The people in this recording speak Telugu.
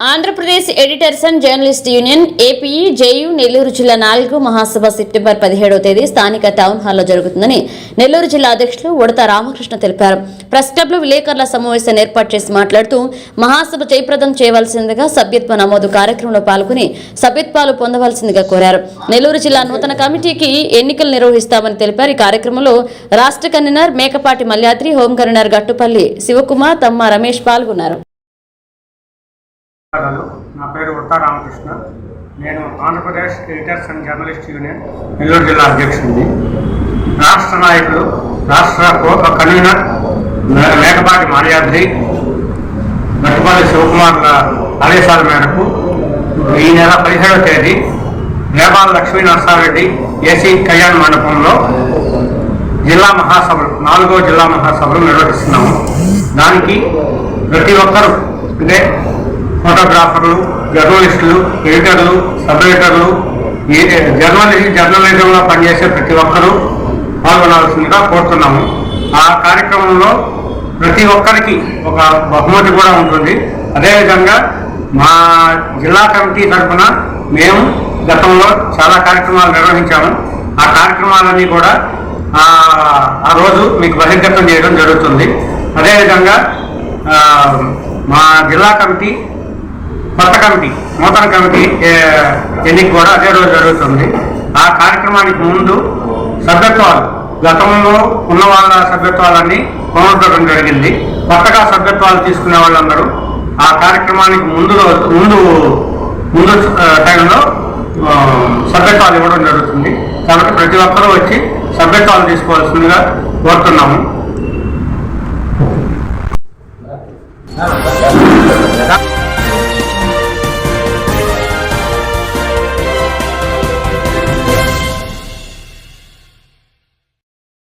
Andhra Pradesh editors and journalist union APE JU Nellore జిల్లా నాలుగు మహాసభ సెప్టెంబర్ పదిహేడవ తేదీ స్థానిక టౌన్ హాల్లో జరుగుతుందని నెల్లూరు జిల్లా అధ్యక్షులు ఉడత రామకృష్ణ తెలిపారు. ప్రెస్ క్లబ్లో విలేకరుల సమావేశాన్ని ఏర్పాటు చేసి మాట్లాడుతూ మహాసభ జయప్రదం చేయవలసిందిగా సభ్యత్వ నమోదు కార్యక్రమంలో పాల్గొని సభ్యత్వాలు పొందవలసిందిగా కోరారు. నెల్లూరు జిల్లా నూతన కమిటీకి ఎన్నికలు నిర్వహిస్తామని తెలిపారు. ఈ కార్యక్రమంలో రాష్ట్ర convener Mekapati Malyadri home convener Gattupalli Shivakumar తమ్మ Ramesh పాల్గొన్నారు. హలో నా పేరు ఉత్తా రామకృష్ణ. నేను Andhra Pradesh editors and journalist union Nellore జిల్లా అధ్యక్షుడిని. రాష్ట్ర నాయకులు రాష్ట్ర కో- కన్వీనర్ మేకపాటి మాల్యాద్రి గట్టుపల్లి శివకుమార్ల ఆదేశాల మేరకు ఈ నెల పదిహేడవ తేదీ రేపాల లక్ష్మీ నరసారెడ్డి ఏసీ కళ్యాణ మండపంలో జిల్లా మహాసభలు నాలుగో జిల్లా మహాసభలు నిర్వహిస్తున్నాము. దానికి ప్రతి ఒక్కరూ అంటే ఫోటోగ్రాఫర్లు జర్నలిస్టులు ఎడిటర్లు సబ్ ఎడిటర్లు ఏ జర్నలిజం జర్నలిజంలో పనిచేసే ప్రతి ఒక్కరూ పాల్గొనాల్సిందిగా కోరుతున్నాము. ఆ కార్యక్రమంలో ప్రతి ఒక్కరికి ఒక బహుమతి కూడా ఉంటుంది. అదేవిధంగా మా జిల్లా కమిటీ తరఫున మేము గతంలో చాలా కార్యక్రమాలు నిర్వహించాము. ఆ కార్యక్రమాలన్నీ కూడా ఆ రోజు మీకు బహిర్గతం చేయడం జరుగుతుంది. అదేవిధంగా మా జిల్లా కమిటీ కొత్త కమిటీ నూతన కమిటీ ఎన్నిక కూడా అదే రోజు జరుగుతుంది. ఆ కార్యక్రమానికి ముందు సభ్యత్వాలు గతంలో ఉన్న వాళ్ళ సభ్యత్వాలన్నీ పునరుద్ధరణ జరిగింది. కొత్తగా సభ్యత్వాలు తీసుకునే వాళ్ళందరూ ఆ కార్యక్రమానికి ముందు ముందు ముందు టైంలో సభ్యత్వాలు ఇవ్వడం జరుగుతుంది. కాబట్టి ప్రతి ఒక్కరూ వచ్చి సభ్యత్వాలు తీసుకోవాల్సిందిగా కోరుతున్నాము.